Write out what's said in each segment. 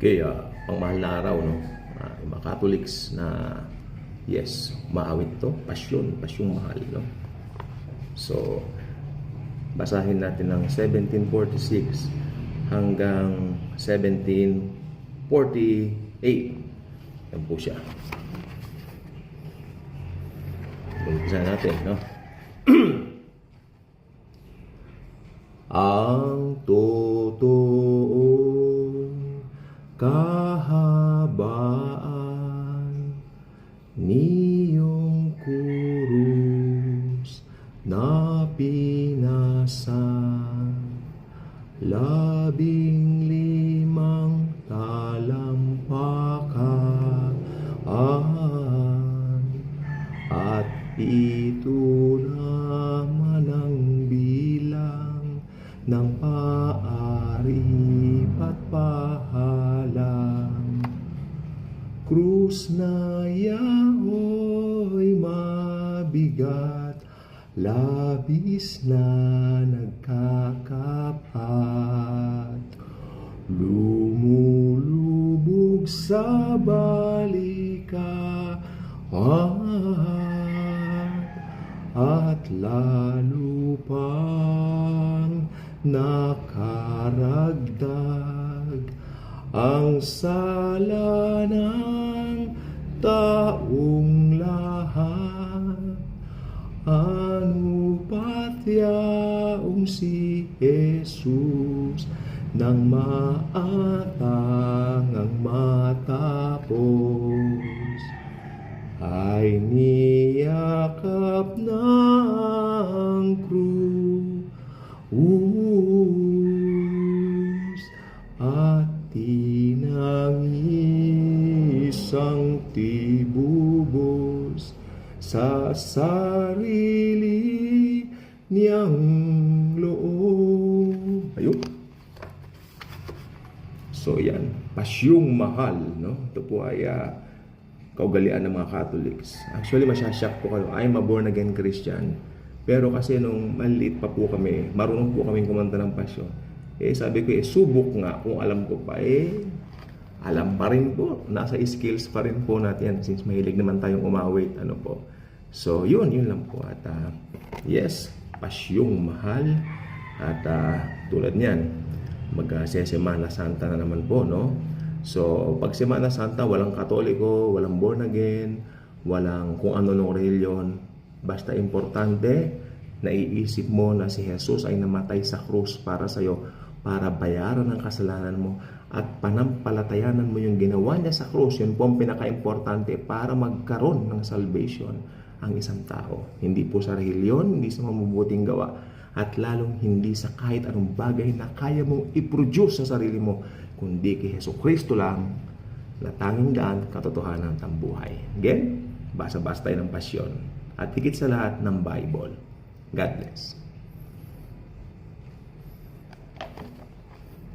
Okay, uh, pangmahal na araw, no? Uh, yung mga Catholics na, yes, maawit to, pasyon, pasyong mahal, no? So, basahin natin ng 1746 hanggang 1748. Yan po siya. Umpisa natin, no? Ang totoong kahabaan niyong kurus na pinasan. Labing limang talampakan. At ito krus na yahoy mabigat labis na nagkakapat. Lumulubog sa balika at lalo pang nakaragdag ang sala ng taong lahat ano pat si Jesus nang maatang ang matapos. Ay niyakap sa sarili niyang loob. Ayun. So yan, pasyong mahal, no? Ito po ay ah, kaugalian ng mga Catholics. Actually, masyasyak po kayo. I'm a born again Christian. Pero kasi nung maliit pa po kami, marunong po kami kumanta ng pasyon. Eh sabi ko, eh subok nga kung alam ko pa. Eh, alam pa rin po. Nasa skills pa rin po natin since mahilig naman tayong umawit. Ano po. So, yun, yun lang po. At ah, yes, pasyong mahal. At ah, tulad niyan, mag-Semana Santa na naman po, no? So, pag Semana Santa, walang katoliko, walang born again, walang kung ano nung reliyon. Basta importante, naiisip mo na si Jesus ay namatay sa krus para sa'yo, para bayaran ang kasalanan mo at panampalatayanan mo yung ginawa niya sa krus. Yun po ang pinaka-importante para magkaroon ng salvation ang isang tao. Hindi po sa reliyon, hindi sa mabubuting gawa, at lalong hindi sa kahit anong bagay na kaya mong i-produce sa sarili mo, kundi kay Heso Kristo lang na tanging daan, katotohanan at ang buhay. Again, basa-basa tayo ng pasyon. At higit sa lahat ng Bible. God bless.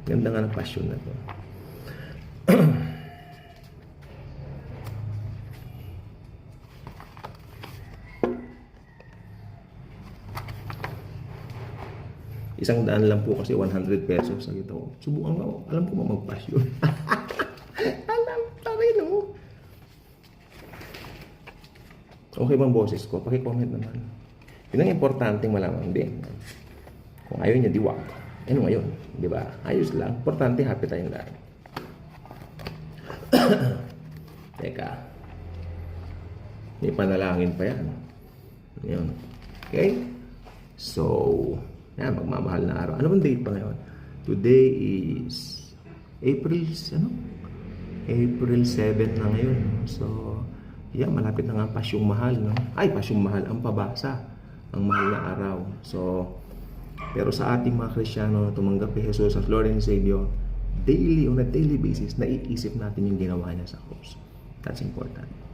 Ganda nga ng passion na to. Isang daan lang po kasi 100 pesos. Sabi ko, subukan nga. Alam ko ba magpasyon? Alam pa rin, oh. Okay bang boses ko? Pakicomment naman. Yun ang importanteng malaman din. Kung ayaw niya, di wag. Ano ngayon? Di ba? Ayos lang. Importante, happy tayong lahat. Teka. May panalangin pa yan. Yun. Okay? So, yan, magmamahal na araw. Ano bang date pa ngayon? Today is April, ano? April 7 na ngayon. So, yan, malapit na nga pasyong mahal, no? Ay, pasyong mahal, ang pabasa. Ang mahal na araw. So, pero sa ating mga Kristiyano na tumanggap kay Jesus as Lord and Savior, daily, on a daily basis, naiisip natin yung ginawa niya sa cross. That's important.